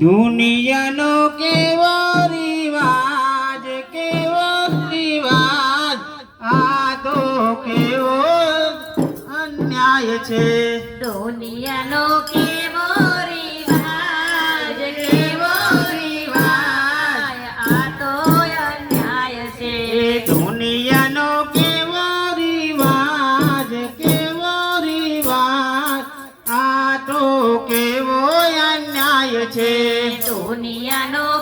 દુનિયાનો કેવો રિવાજ કેવો રિવાજ? આ તો કેવો અન્યાય છે. દુનિયાનો કેવો છે. દુનિયાનો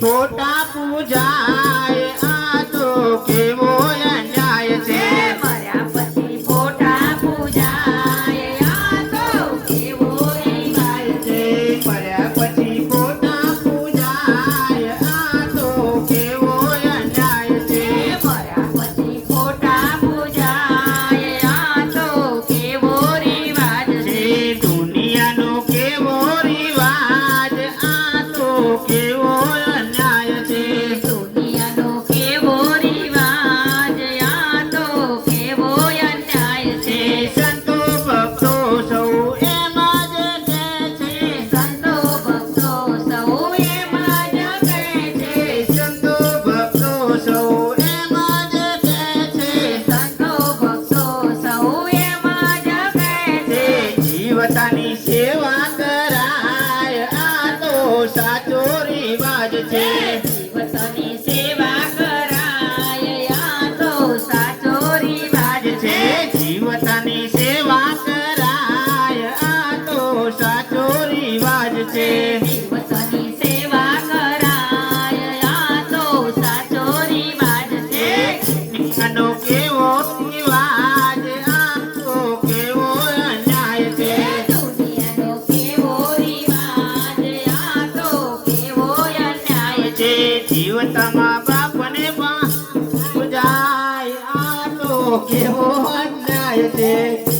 ખોટા પૂજા me seu. દિવસમાં બાપને પણ પૂજાય આ તો કેવો અન્યાય છે.